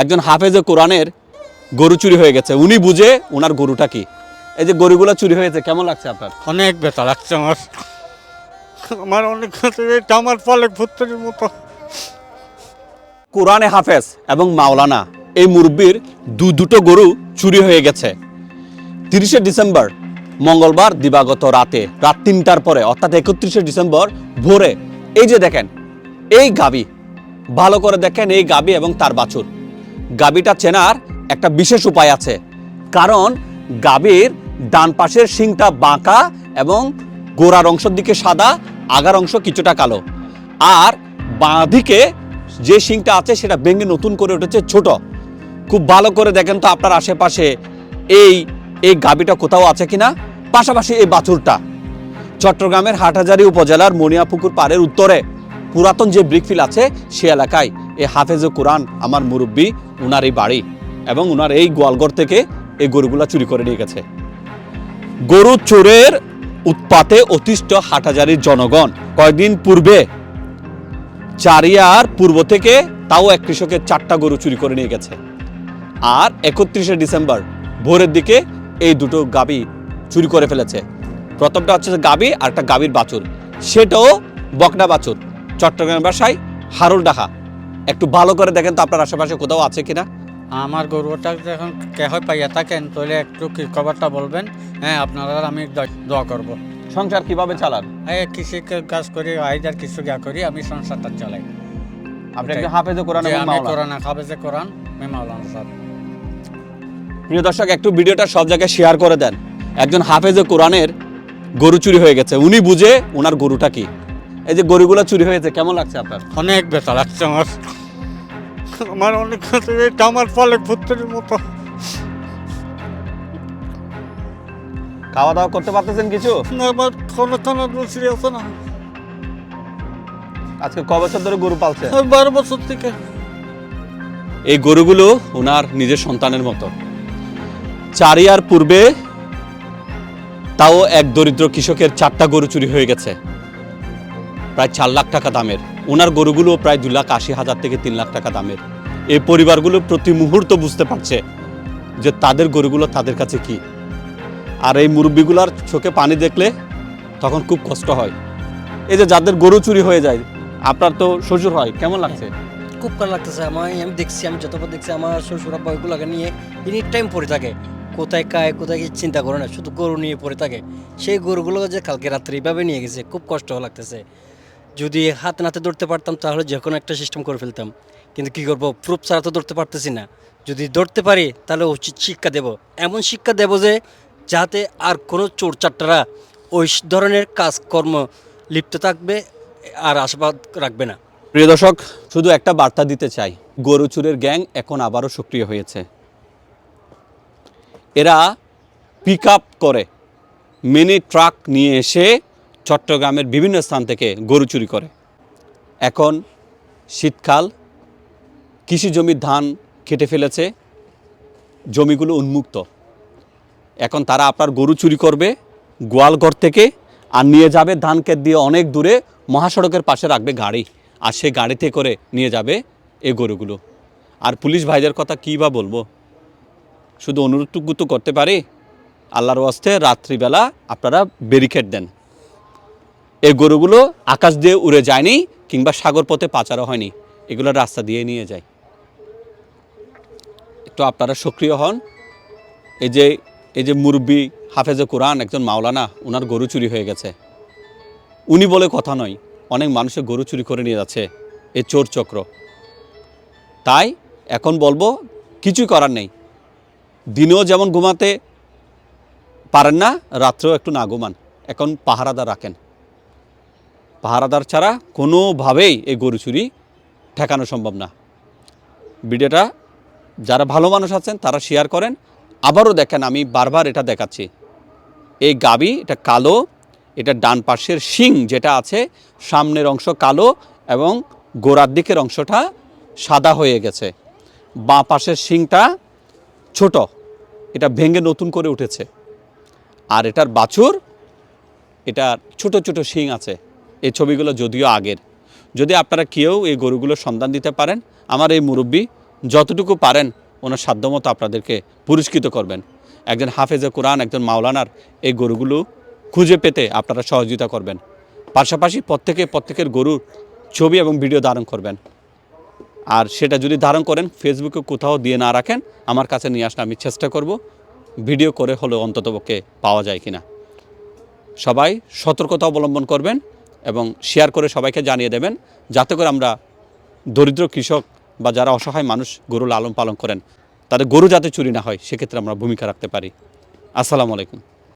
একজন হাফেজে কোরআনের গরু চুরি হয়ে গেছে। উনি বুঝে ওনার গরুটা কি? এই যে গরুগুলো চুরি হয়েছে কেমন লাগছে আপনার? অনেক ব্যথা লাগছে আমার। আমার অনেক আমার ফলে ভুত্তের মতো। কোরআনে হাফেজ এবং মাওলানা এই মুরব্বীর দু দুটো গরু চুরি হয়ে গেছে। তিরিশে ডিসেম্বর মঙ্গলবার দিবাগত রাতে রাত তিনটার পরে অর্থাৎ একত্রিশে ডিসেম্বর ভোরে এই যে দেখেন এই গাবি ভালো করে দেখেন এই গাবি এবং তার বাছুর। গাবিটা চেনার একটা বিশেষ উপায় আছে। কারণ গাবির ডান পাশের শিংটা বাঁকা এবং গোড়ার অংশের দিকে সাদা, আগার অংশ কিছুটা কালো। আর বাঁ দিকে যে শিংটা আছে, সেটা ভেঙে নতুন করে উঠেছে ছোট। খুব ভালো করে দেখেন তো আপনার আশেপাশে এই এই গাবিটা কোথাও আছে কিনা। পাশাপাশি এই বাছুরটা। চট্টগ্রামের হাটহাজারী উপজেলার মনিয়াপুকুর পাড়ের উত্তরে। পুরাতন যে ব্রিকফিল আছে, সে এলাকায়। এই হাফেজ কোরআন, আমার মুরব্বী উনার এই বাড়ি এবং উনার এই গোয়ালঘর থেকে এই গরুগুলা চুরি করে নিয়ে গেছে। গরু চোরের উৎপাতে অতিষ্ঠ হাটাজারির জনগণ। কয়েকদিন পূর্বে চারিয়ার পূর্ব থেকে তাও এক কৃষকের চারটা গরু চুরি করে নিয়ে গেছে। আর একত্রিশে ডিসেম্বর ভোরের দিকে এই দুটো গাবি চুরি করে ফেলেছে। প্রথমটা হচ্ছে গাবি আর একটা গাবির বাছুর। সেটাও বকনা বাছুর। চট্টগ্রাম বাসায় হারুল ডাহা একটু ভালো করে দেখেন তো আপনার আশেপাশে কোথাও আছে কিনা। আমার গরুটা যখন কেহ পাইয়া থাকেন তাহলে একটু কি খবরটা বলবেন? হ্যাঁ আপনারা আমি দোয়া করব। সংসার কীভাবে চালান? এই কৃষি কাজ করি আইদার কিছু গা করি আমি সংসারটা চালাই। আপনি হাফেজে কোরআন যে এবং আমি মাওলানা। কোরআন খাবে কোরআন আমি মাওলানা সাহেব। প্রিয় দর্শক একটু ভিডিওটা সব জায়গায় শেয়ার করে দেন। একজন হাফেজে কোরআনের গরু চুরি হয়ে গেছে। উনি বুঝে ওনার গরুটা কি। এই যে গরুগুলো চুরি হয়েছে কেমন লাগছে আপনার? অনেক ব্যথা লাগছে আমার আমার অনেক আমার ফলে ভুত্তের মতো। খাওয়া দাওয়া করতে পারতেছেন কিছু? না আমার কোনো কোনো সিরিয়াস না। আজকে ক বছর ধরে গরু পালছে? বারো বছর থেকে। এই গরুগুলো ওনার নিজের সন্তানের মতো। চারিয়ার পূর্বে তাও এক দরিদ্র কৃষকের চারটা গরু চুরি হয়ে গেছে। প্রায় চার লাখ টাকা দামের। ওনার গরুগুলো প্রায় দু লাখ আশি হাজার থেকে তিন লাখ টাকা দামের। এই পরিবারগুলো প্রতি মুহূর্ত বুঝতে পারছে যে তাদের গরুগুলো তাদের কাছে কি। আর এই মুরব্বীগুলার চোখে পানি দেখলে তখন খুব কষ্ট হয়। এই যে যাদের গরু চুরি হয়ে যায়, আপনার তো শ্বশুর হয়, কেমন লাগছে? খুব ভালো লাগতেছে। আমার, আমি দেখছি, আমি যতবার দেখছি, আমার শ্বশুর আব্বা নিয়ে এনি টাইম পড়ে থাকে। কোথায় কায়, কোথায় কি চিন্তা করে না, শুধু গরু নিয়ে পড়ে থাকে। সেই গরুগুলো যে কালকে রাত্রে এইভাবে নিয়ে গেছে, খুব কষ্ট লাগতেছে। যদি হাত নাতে ধরতে পারতাম, তাহলে যে কোনো একটা সিস্টেম করে ফেলতাম। কিন্তু কি করব? প্রুফ ছাড়া তো ধরতে পারতেছি না। যদি ধরতে পারি, তাহলে উচিত শিক্ষা দেব। এমন শিক্ষা দেব যে, যাতে আর কোনো চোর চাট্টারা ওই ধরনের কাজকর্ম লিপ্ত থাকবে, আর আশাবাদ রাখবে না। প্রিয় দর্শক, শুধু একটা বার্তা দিতে চাই। গরু চুরের গ্যাং এখন আবারও সক্রিয় হয়েছে। এরা পিক করে। মিনি ট্রাক নিয়ে এসে চট্টগ্রামের বিভিন্ন স্থান থেকে গরু চুরি করে। এখন শীতকাল, কৃষি জমির ধান কেটে ফেলেছে, জমিগুলো উন্মুক্ত। এখন তারা আপনার গরু চুরি করবে, গোয়ালঘর থেকে, আর নিয়ে যাবে ধান ক্ষেত দিয়ে অনেক দূরে, মহাসড়কের পাশে রাখবে গাড়ি। আর সেই গাড়িতে করে নিয়ে যাবে এই গরুগুলো। আর পুলিশ ভাইদের কথা কী বা বলব? শুধু অনুরোধটুকু তো করতে পারি, আল্লাহর ওয়াস্তে রাত্রিবেলা আপনারা ব্যারিকেড দেন। এই গরুগুলো আকাশ দিয়ে উড়ে যায়নি কিংবা সাগর পথে পাচারও হয়নি। এগুলো রাস্তা দিয়ে নিয়ে যায়। একটু আপনারা সক্রিয় হন। এই যে এই যে মুরব্বী হাফেজে কোরআন, একজন মাওলানা ওনার গরু চুরি হয়ে গেছে। উনি বলে কথা নয়, অনেক মানুষের গরু চুরি করে নিয়ে যাচ্ছে এই চোর চক্র। তাই এখন বলব, কিছুই করার নেই। দিনেও যেমন ঘুমাতে পারেন না, রাত্রেও একটু না ঘুমান। এখন পাহারাদার রাখেন। পাহারাদার ছাড়া কোনোভাবেই এই গরু চুরি ঠেকানো সম্ভব না। ভিডিওটা যারা ভালো মানুষ আছেন, তারা শেয়ার করেন। আবারও দেখেন, আমি বারবার এটা দেখাচ্ছি। এই গাবি, এটা কালো, এটা ডান পাশের শিং যেটা আছে, সামনের অংশ কালো এবং গোড়ার দিকের অংশটা সাদা হয়ে গেছে। বাঁ পাশের শিংটা ছোট, এটা ভেঙে নতুন করে উঠেছে। আর এটার বাছুর, এটার ছোট ছোট শিং আছে। এই ছবিগুলো যদিও আগের। যদি আপনারা কেউ এই গরুগুলোর সন্ধান দিতে পারেন, আমার এই মুরব্বী যতটুকু পারেন ওনার সাধ্যমতো আপনাদেরকে পুরস্কৃত করবেন। একজন হাফেজে কোরআন, একজন মাওলানার এই গরুগুলো খুঁজে পেতে আপনারা সহযোগিতা করবেন। পাশাপাশি প্রত্যেকে প্রত্যেকের গরুর ছবি এবং ভিডিও ধারণ করবেন। আর সেটা যদি ধারণ করেন, ফেসবুকে কোথাও দিয়ে না রাখেন, আমার কাছে নিয়ে আসলে আমি চেষ্টা করব, ভিডিও করে হলেও অন্ততপক্ষে পাওয়া যায় কিনা। সবাই সতর্কতা অবলম্বন করবেন এবং শেয়ার করে সবাইকে জানিয়ে দেবেন, যাতে করে আমরা দরিদ্র কৃষক বা যারা অসহায় মানুষ গরু লালন পালন করেন, তাদের গরু যাতে চুরি না হয়, সেক্ষেত্রে আমরা ভূমিকা রাখতে পারি। আসসালামু আলাইকুম।